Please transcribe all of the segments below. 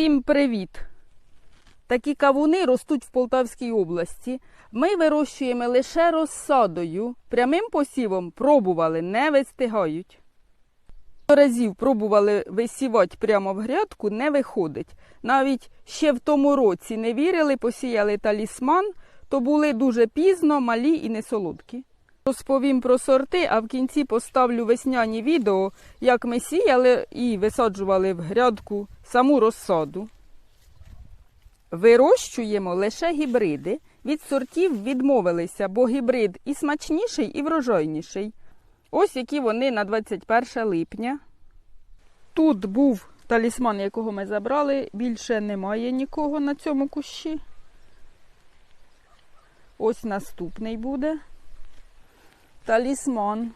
Всім привіт! Такі кавуни ростуть в Полтавській області. Ми вирощуємо лише розсадою. Прямим посівом пробували, не вистигають. Разів пробували висівати прямо в грядку, не виходить. Навіть ще в тому році не вірили, посіяли талісман, то були дуже пізно, малі і несолодкі. Розповім про сорти, а в кінці поставлю весняні відео, як ми сіяли і висаджували в грядку саму розсаду. Вирощуємо лише гібриди. Від сортів відмовилися, бо гібрид і смачніший, і врожайніший. Ось які вони на 21 липня. Тут був талісман, якого ми забрали. Більше немає нікого на цьому кущі. Ось наступний буде. Талісман.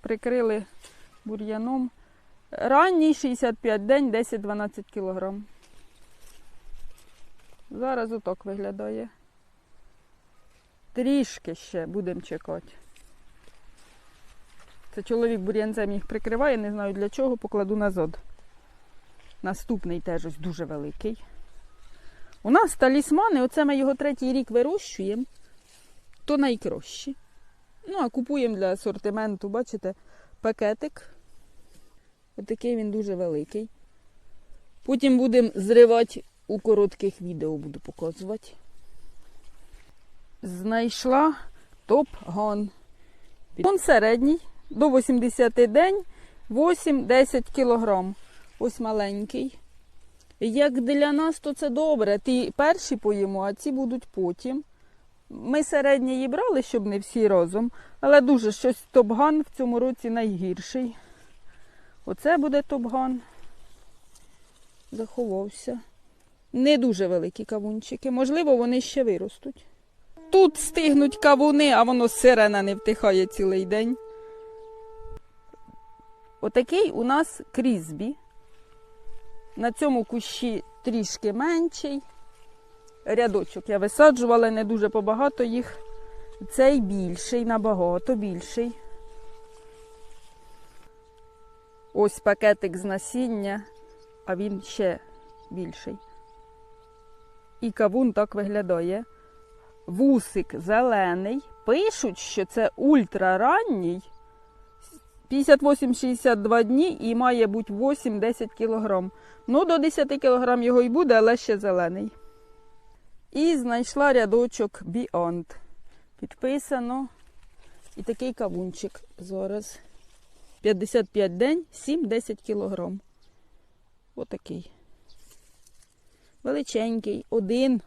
Прикрили бур'яном. Ранній 65 день, 10-12 кілограм. Зараз отак виглядає. Трішки ще будемо чекати. Це чоловік бур'янцем їх прикриває, не знаю для чого, покладу назад. Наступний теж ось дуже великий. У нас талісмани, оце ми його третій рік вирощуємо, то найкращі. Ну, а купуємо для асортименту, бачите, пакетик. Отакий він дуже великий. Потім будемо зривати у коротких відео, буду показувати. Знайшла топ-гон. Він середній, до 80 день, 8-10 кілограм. Ось маленький. Як для нас, то це добре. Ті перші поїмо, а ці будуть потім. Ми середні її брали, щоб не всі разом, але дуже щось топган в цьому році найгірший. Оце буде топган. Заховався. Не дуже великі кавунчики. Можливо, вони ще виростуть. Тут стигнуть кавуни, а воно сирена не втихає цілий день. Отакий у нас крізбі. На цьому кущі трішки менший. Рядочок я висаджувала, не дуже побагато їх. Цей більший, набагато більший. Ось пакетик з насіння, а він ще більший. І кавун так виглядає. Вусик зелений. Пишуть, що це ультраранній. 58-62 дні і має бути 8-10 кг. Ну, до 10 кг його і буде, але ще зелений. І знайшла рядочок Beyond. Підписано. І такий кавунчик зараз. 55 день, 7-10 кг. Отакий. Величенький, один.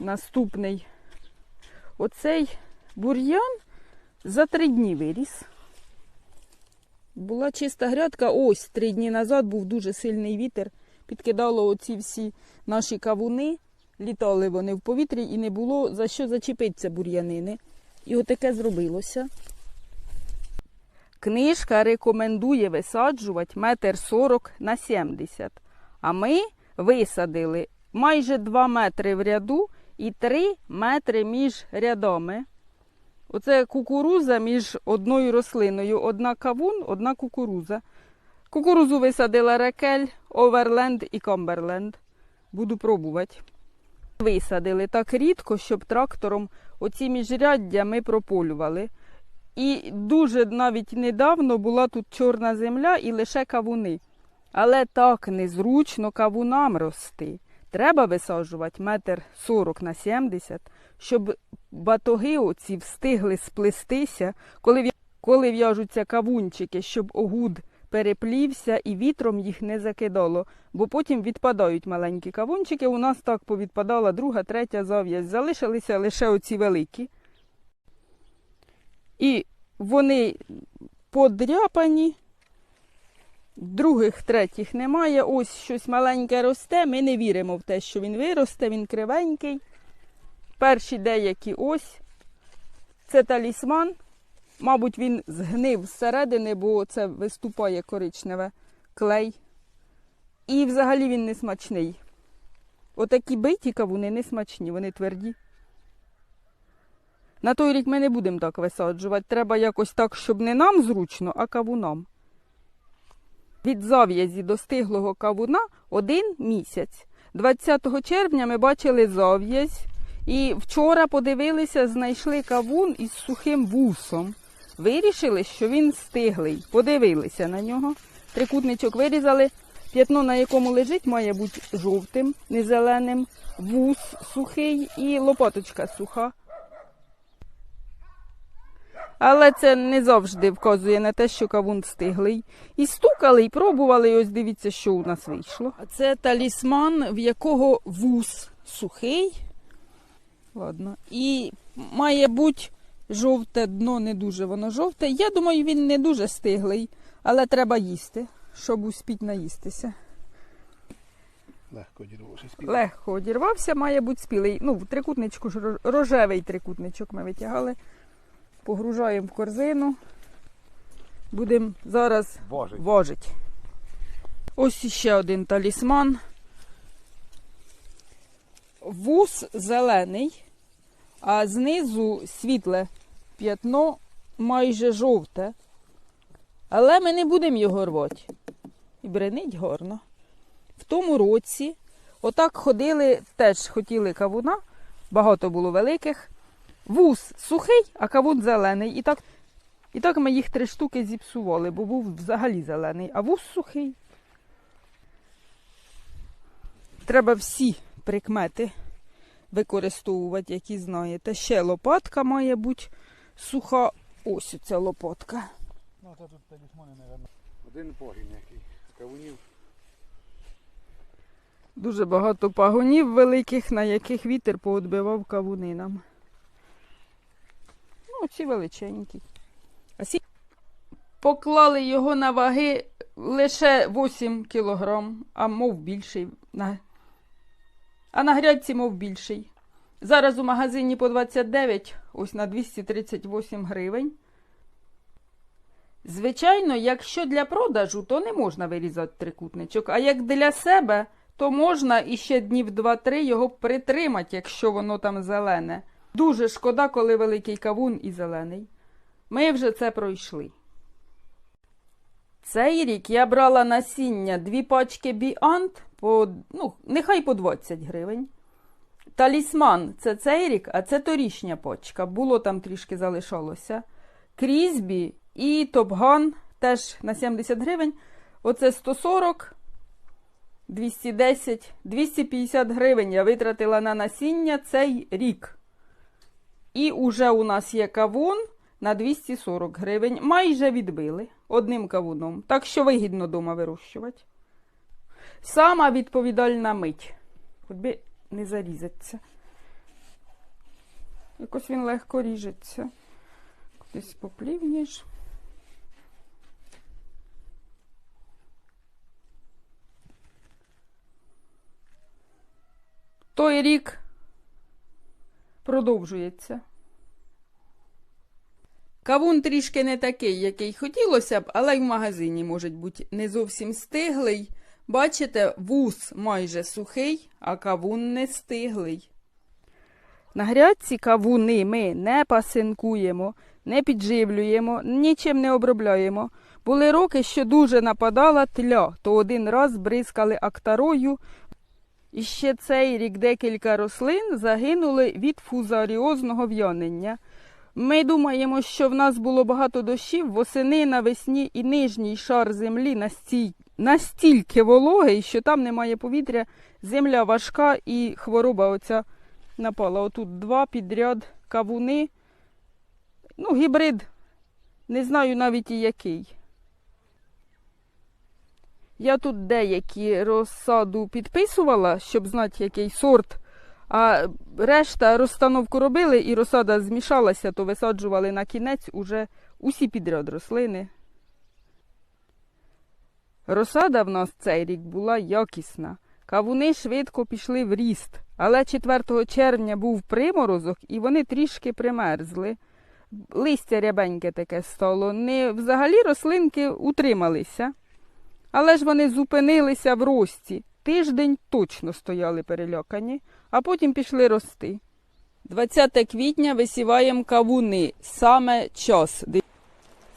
Наступний. Оцей бур'ян за три дні виріс. Була чиста грядка, ось три дні назад був дуже сильний вітер. Підкидало оці всі наші кавуни, літали вони в повітрі і не було за що зачепитися бур'янини. І отаке зробилося. Книжка рекомендує висаджувати метр сорок на 70. А ми висадили майже 2 метри в ряду і 3 метри між рядами. Оце кукуруза між одною рослиною. Одна кавун, одна кукуруза. Кукурузу висадила рекель, оверленд і комберленд. Буду пробувати. Висадили так рідко, щоб трактором оці міжряддя ми прополювали. І дуже навіть недавно була тут чорна земля і лише кавуни. Але так незручно кавунам рости. Треба висаджувати метр сорок на 70, щоб батоги оці встигли сплестися, коли коли в'яжуться кавунчики, щоб огуд переплівся і вітром їх не закидало, бо потім відпадають маленькі кавунчики. У нас так повідпадала друга, третя зав'язь. Залишилися лише оці великі. І вони подряпані, других, третіх немає. Ось щось маленьке росте. Ми не віримо в те, що він виросте, він кривенький. Перші деякі ось. Це талісман. Мабуть, він згнив зсередини, бо це виступає коричневе клей. І взагалі він не смачний. Отакі биті кавуни не смачні, вони тверді. На той рік ми не будемо так висаджувати. Треба якось так, щоб не нам зручно, а кавунам. Від зав'язі до стиглого кавуна один місяць. 20 червня ми бачили зав'язь і вчора подивилися, знайшли кавун із сухим вусом. Вирішили, що він стиглий. Подивилися на нього. Трикутничок вирізали. П'ятно, на якому лежить, має бути жовтим, не зеленим, вус сухий і лопаточка суха. Але це не завжди вказує на те, що кавун стиглий. І стукали, і пробували, і ось дивіться, що у нас вийшло. А це талісман, в якого вус сухий. Ладно. І має бути жовте дно, не дуже воно жовте. Я думаю, він не дуже стиглий, але треба їсти, щоб успіть наїстися. Легко дірвався спів. Легко одірвався, має бути спілий. Ну, в трикутничку ж рожевий трикутничок ми витягали. Погружаємо в корзину. Будемо зараз Боже. важить. Ось іще один талісман. Вус зелений, а знизу світле п'ятно майже жовте. Але ми не будемо його рвати. І бренить гарно. В тому році отак ходили, теж хотіли кавуна, багато було великих. Вус сухий, а кавун зелений. І так і так ми їх три штуки зіпсували, бо був взагалі зелений, а вус сухий. Треба всі прикмети використовувати, які знаєте. Ще лопатка має бути суха. Ось ця лопатка. Ну, то тут талісмани, мабуть. Один погін який. З кавунів. Дуже багато пагонів великих, на яких вітер поотбивав кавуни нам. Ну, ці величенькі. А сі... Поклали його на ваги лише 8 кілограм, а мов більший. На... А на грядці мов більший. Зараз у магазині по 29, ось на 238 гривень. Звичайно, якщо для продажу, то не можна вирізати трикутничок, а як для себе, то можна іще днів 2-3 його притримати, якщо воно там зелене. Дуже шкода, коли великий кавун і зелений. Ми вже це пройшли. Цей рік я брала насіння дві пачки біант ну, нехай по 20 гривень. Талісман це цей рік, а це торішня пачка. Було там трішки залишалося. Крізбі і Топган теж на 70 гривень. Оце 140, 210, 250 гривень я витратила на насіння цей рік. І уже у нас є кавун на 240 гривень. Майже відбили одним кавуном. Так що вигідно вдома вирощувати. Сама відповідальна мить. Не зарізаться. Якось він легко ріжеться. Кудись поплівніш. Той рік продовжується. Кавун трішки не такий, який хотілося б, але й в магазині може бути не зовсім стиглий. Бачите, вус майже сухий, а кавун не стиглий. На грядці кавуни ми не пасинкуємо, не підживлюємо, нічим не обробляємо. Були роки, що дуже нападала тля, то один раз бризкали актарою. І ще цей рік декілька рослин загинули від фузаріозного в'янення. Ми думаємо, що в нас було багато дощів восени навесні і нижній шар землі настій... настільки вологий, що там немає повітря, земля важка і хвороба оця напала. Отут два підряд кавуни. Ну, гібрид, не знаю навіть і який. Я тут деякі розсаду підписувала, щоб знати, який сорт. А решта розстановку робили і розсада змішалася, то висаджували на кінець уже усі підряд рослини. Розсада в нас цей рік була якісна. Кавуни швидко пішли в ріст, але 4 червня був приморозок і вони трішки примерзли. Листя рябеньке таке стало. Не взагалі рослинки утрималися. Але ж вони зупинилися в рості. Тиждень точно стояли перелякані, а потім пішли рости. 20 квітня висіваємо кавуни. Саме час.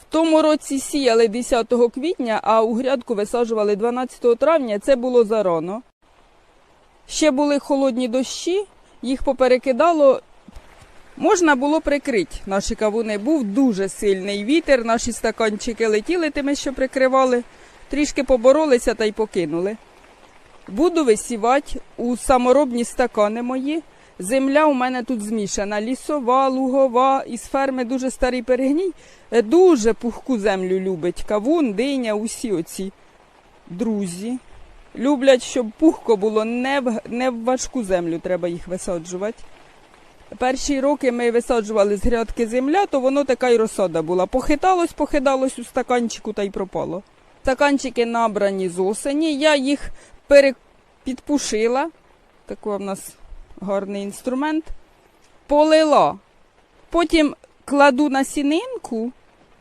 Тому році сіяли 10 квітня, а у грядку висаджували 12 травня. Це було зарано. Ще були холодні дощі, їх поперекидало. Можна було прикрити наші кавуни. Був дуже сильний вітер, наші стаканчики летіли тими, що прикривали, трішки поборолися та й покинули. Буду висівати у саморобні стакани мої. Земля у мене тут змішана. Лісова, лугова, із ферми дуже старий перегній. Е, Дуже пухку землю любить. Кавун, диня, усі оці друзі. Люблять, щоб пухко було, не в, не в важку землю треба їх висаджувати. Перші роки ми висаджували з грядки земля, то воно така й розсада була. Похиталось, похиталось у стаканчику та й пропало. Стаканчики набрані з осені. Я їх перепідпушила. Такий в нас гарний інструмент. Полила. Потім кладу на сінинку,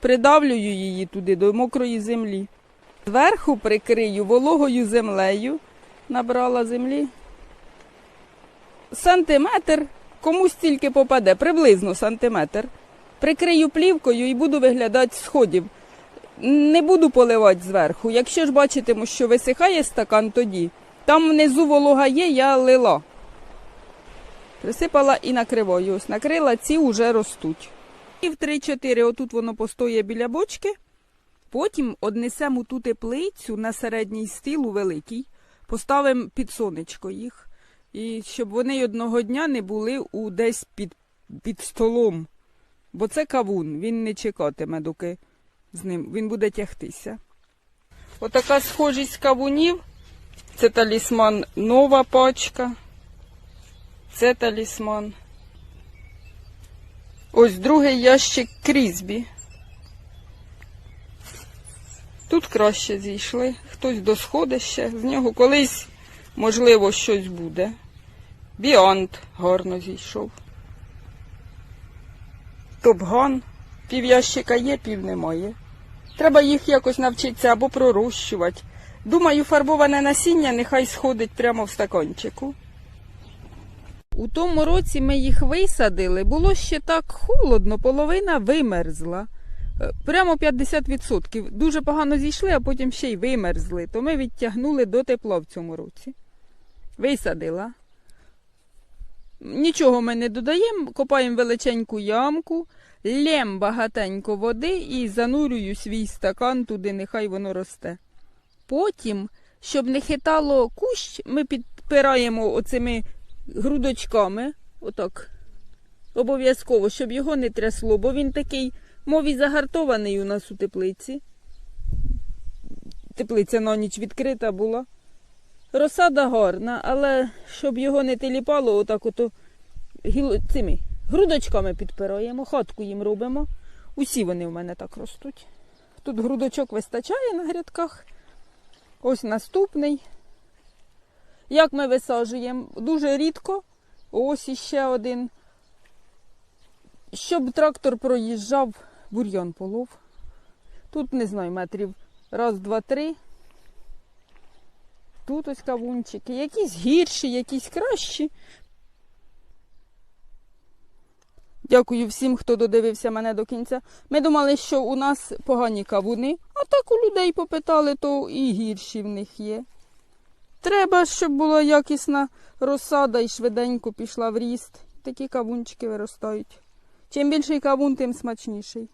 придавлюю її туди до мокрої землі. Зверху прикрию вологою землею. Набрала землі. Сантиметр комусь тільки попаде, приблизно сантиметр. Прикрию плівкою і буду виглядати сходів. Не буду поливати зверху. Якщо ж бачитиму, що висихає стакан, тоді. Там внизу волога є, я лила. Присипала і накриваю. Ось накрила, ці вже ростуть. І в 3-4 отут воно постоє біля бочки. Потім однесемо ту теплицю на середній стіл у великий, поставимо під сонечко їх, і щоб вони одного дня не були у десь під, під столом. Бо це кавун, він не чекатиме, доки з ним він буде тягтися. Отака схожість кавунів. Це талісман нова пачка. Це талісман. Ось другий ящик крізбі. Тут краще зійшли. Хтось досходить ще. З нього колись, можливо, щось буде. Біант гарно зійшов. Топган. Пів ящика є, пів немає. Треба їх якось навчитися або пророщувати. Думаю, фарбоване насіння нехай сходить прямо в стаканчику. У тому році ми їх висадили, було ще так холодно, половина вимерзла. Е, Прямо 50%. Дуже погано зійшли, а потім ще й вимерзли. То ми відтягнули до тепла в цьому році. Висадила. Нічого ми не додаємо, копаємо величеньку ямку, лєм багатенько води і занурюю свій стакан туди, нехай воно росте. Потім, щоб не хитало кущ, ми підпираємо оцими грудочками, отак, обов'язково, щоб його не трясло, бо він такий, мов і загартований у нас у теплиці. Теплиця на ніч відкрита була. Розсада гарна, але щоб його не теліпало, отак ото цими грудочками підпираємо, хатку їм робимо. Усі вони в мене так ростуть. Тут грудочок вистачає на грядках. Ось наступний. Як ми висаджуємо? Дуже рідко. Ось іще один. Щоб трактор проїжджав, бур'ян полов. Тут, не знаю, метрів раз, два, три. Тут ось кавунчики. Якісь гірші, якісь кращі. Дякую всім, хто додивився мене до кінця. Ми думали, що у нас погані кавуни, а так у людей попитали, то і гірші в них є. Треба, щоб була якісна розсада і швиденько пішла в ріст. Такі кавунчики виростають. Чим більший кавун, тим смачніший.